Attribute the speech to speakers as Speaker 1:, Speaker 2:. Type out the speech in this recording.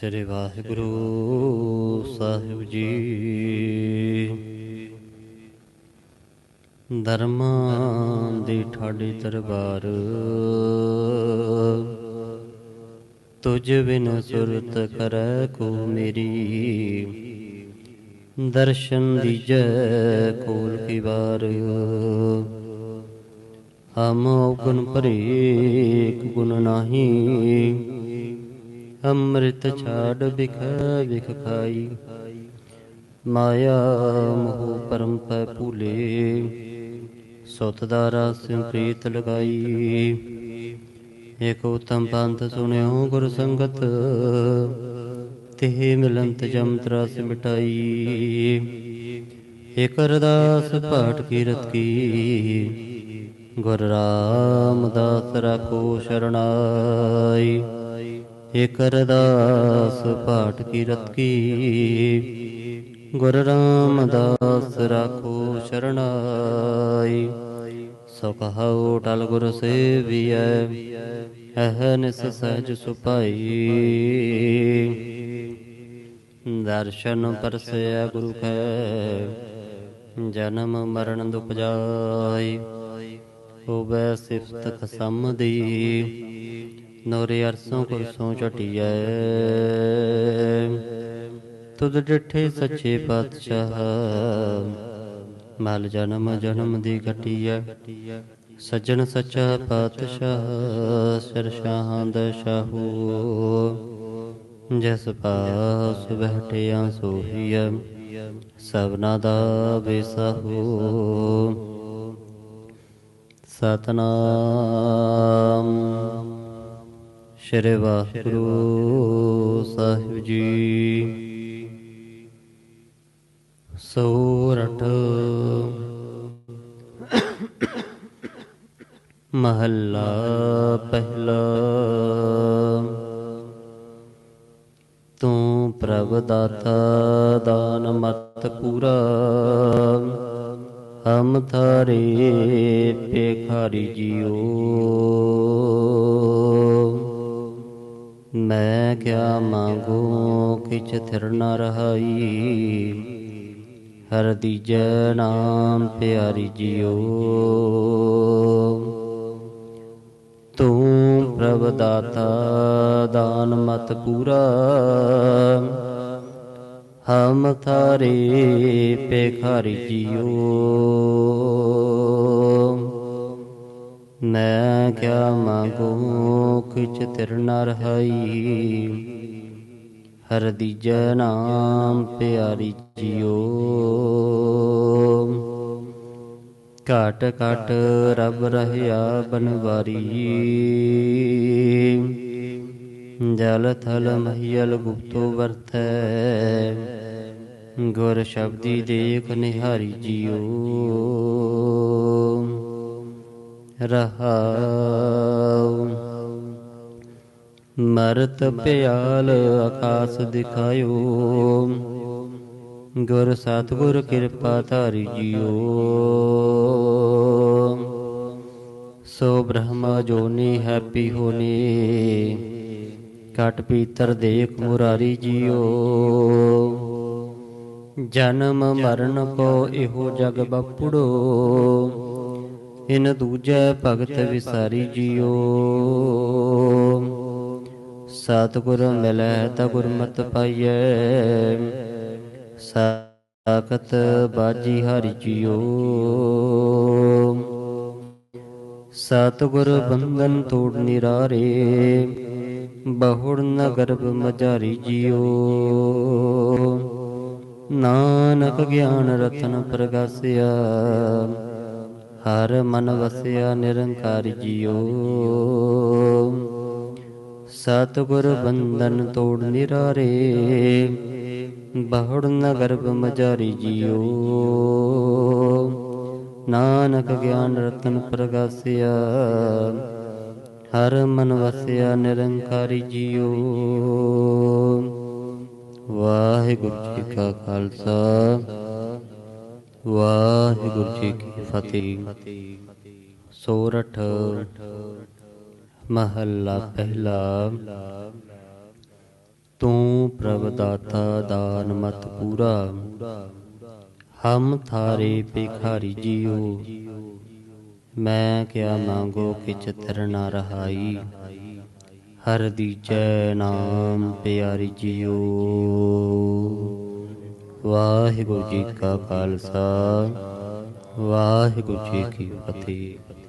Speaker 1: ਸ੍ਰੀ ਵਾਹਿਗੁਰੂ ਸਾਹਿਬ ਜੀ। ਧਰਮਾਂ ਦੀ ਠਾਡੀ ਦਰਬਾਰ, ਤੁਝ ਬਿਨ ਸੁਰਤ ਕਰੈ ਕੋ ਮੇਰੀ। ਦਰਸ਼ਨ ਦੀਜੈ ਕੋਲ ਕੀ ਵਾਰ। ਹਮ ਗੁਣ ਭਰੇ ਗੁਣ ਨਾਹੀ। ਅੰਮ੍ਰਿਤ ਛਾੜ ਬਿਖ ਬਿਖ ਖਾਈ ਮਾਇਆ ਮੋਹ ਪਰਮ ਪੈ ਭੂਲੇ। ਸੁਤ ਦਾ ਰਸ ਪ੍ਰੀਤ ਲਗਾਈ। ਏਕ ਉਤਮ ਪੰਥ ਸੁਣਿਓ ਗੁਰ ਸੰਗਤ। ਤੇ ਮਿਲੰਤ ਜਮ ਤਰਸ ਮਿਟਾਈ ਏਕ ਅਰਦਾਸ ਪਾਠ ਕੀਰਤ ਕੀ। ਗੁਰ ਰਾਮਦਾਸ ਰਾਖੋ ਸ਼ਰਣਾਈ ਏਕ ਅਰਦਾਸ ਪਾਠ ਕੀਰਤ ਕੀ, ਗੁਰ ਰਾਮਦਾਸ ਰਾਖੋ ਸ਼ਰਣਾਈ। ਸੋ ਟਲ ਗੁਰ ਸੇਵੀਐ ਅਹਨਿਸ ਸਹਿਜ ਸੁਪਾਈ ਦਰਸ਼ਨ ਪਰਸਿਆ ਗੁਰੂ ਕੈ, ਜਨਮ ਮਰਨ ਦੁਖ ਜਾਈ ਹੋਵੇ ਸਿਫਤ ਖਸਮ ਦੀ। ਨੋਰੇ ਅਰਸੋਂ ਕੁਰਸੋਂ ਚਟਿਐ ਤੁਧ ਡਿਠੇ ਸੱਚੇ ਪਾਤਸ਼ਾਹ, ਮਲ ਜਨਮ ਜਨਮ ਦੀ ਘਟਿਐ। ਸੱਜਣ ਸੱਚਾ ਪਾਤਸ਼ਾਹ, ਸਿਰ ਸ਼ਾਹਾਂ ਦਾ ਸ਼ਾਹੂ ਜਿਸ ਪਾਸ ਬਹਿਟਿਆ ਸੋਹੀਐ, ਸਭਨਾ ਦਾ ਬੇਸਾਹੂ। ਸਤਨਾਮ। ਸ਼੍ਰੀ ਵਾਹਿਗੁਰੂ ਸਾਹਿਬ ਜੀ। ਸੋਰਠ ਮਹੱਲਾ ਪਹਿਲਾ। ਤੂੰ ਪ੍ਰਭ ਦਾਤਾ ਦਾਨ ਮਤ ਪੂਰਾ। ਹਮ ਥਾਰੇ ਪੇਖਾਰੀ ਜੀਓ। ਮੈਂ ਕਿਆ ਮੰਗੂ ਕਿਛ ਥਿਰ ਨ ਰਹਾਈ। ਹਰ ਦੀਜੈ ਨਾਮ ਪਿਆਰੀ ਜੀਓ। ਤੂੰ ਪ੍ਰਭ ਦਾਤਾ, ਦਾਨ ਮਤ ਪੂਰਾ। ਹਮ ਥਾਰੇ ਪੇਖਾਰੀ ਜੀਓ। ਮੈਂ ਕਿਆ ਮੰਗੂ ਤਿਰ ਨ ਰਹਾਈ ਹਰ ਦੀਜੈ ਨਾਮ ਪਿਆਰੀ ਜੀਓ। ਘਾਟ ਘਾਟ ਰਬ ਰਹਿਆ ਬਨਵਾਰੀ। ਜਲ ਥਲ ਮਹੀਲ ਗੁਪਤੋ ਵਰਤੈ। ਗੁਰ ਸ਼ਬਦੀ ਦੇਖ ਨਿਹਾਰੀ ਜੀਓ। ਰਹਾਉ। ਮਰਤ ਪਿਆਲ ਆਕਾਸ ਦਿਖਾਇਓ। ਗੁਰ ਸਤਿਗੁਰ ਕਿਰਪਾ ਧਾਰੀ ਜੀਓ। ਸੋ ਬ੍ਰਹਮਾ ਜੋਨੀ ਹੈਪੀ ਹੋਨੀ ਕਟ ਪੀਤਰ ਦੇਖ ਮੁਰਾਰੀ ਜੀਓ। ਜਨਮ ਮਰਨ ਕੋ ਇਹੋ ਜਗ ਬਪੜੋ, ਇਨ ਦੂਜੇ ਭਗਤ ਵਿਸਾਰੀ ਜੀਓ। ਸਤਿਗੁਰ ਮਿਲੈ ਤਾ ਗੁਰਮਤਿ ਪਾਈਐ। ਸਾਖਤ ਬਾਜੀ ਹਰਿ ਜੀਓ। ਸਤਿਗੁਰ ਬੰਧਨ ਤੋੜ ਨਿਰਾਰੇ, ਬਹੁੜ ਨ ਗਰਭ ਮਜਾਰੀ ਜੀਓ। ਨਾਨਕ ਗਿਆਨ ਰਤਨ ਪ੍ਰਗਾਸਿਆ, ਹਰ ਮਨ ਵਸਿਆ ਨਿਰੰਕਾਰ ਜੀਓ। ਸਤਿਗੁਰ ਬੰਧਨ ਤੋੜ ਨਿਰਾਰੇ, ਬਹੁੜ ਨ ਮਜਾਰੀ ਜੀਓ। ਨਾਨਕ ਗਿਆਨ ਰਤਨ ਪ੍ਰਗਾਸਿਆ, ਹਰ ਮਨ ਵਸਿਆ ਨਿਰੰਕਾਰੀ ਜੀਓ। ਵਾਹਿਗੁਰੂ ਜੀ ਕਾ ਖਾਲਸਾ, ਵਾਹਿਗੁਰੂ ਜੀ ਕੀ ਫਤਿਹ। ਸੋਰਠ ਮਹੱਲਾ ਪਹਿਲਾ। ਤੂੰ ਪ੍ਰਭ ਦਾਤਾ ਦਾਨ ਮਤ ਪੂਰਾ। ਹਮ ਥਾਰੇ ਭਿਖਾਰੀ ਜੀਓ। ਮੈਂ ਕਿਆ ਮੰਗੋ ਕਿਛ ਤਰ ਨਾ ਰਹਾਈ। ਹਰ ਦੀਜੈ ਨਾਮ ਪਿਆਰੀ ਜੀਓ। ਵਾਹਿਗੁਰੂ ਜੀ ਕਾ ਖਾਲਸਾ। ਵਾਹਿਗੁਰੂ ਜੀ ਕੀ ਫਤਿਹ।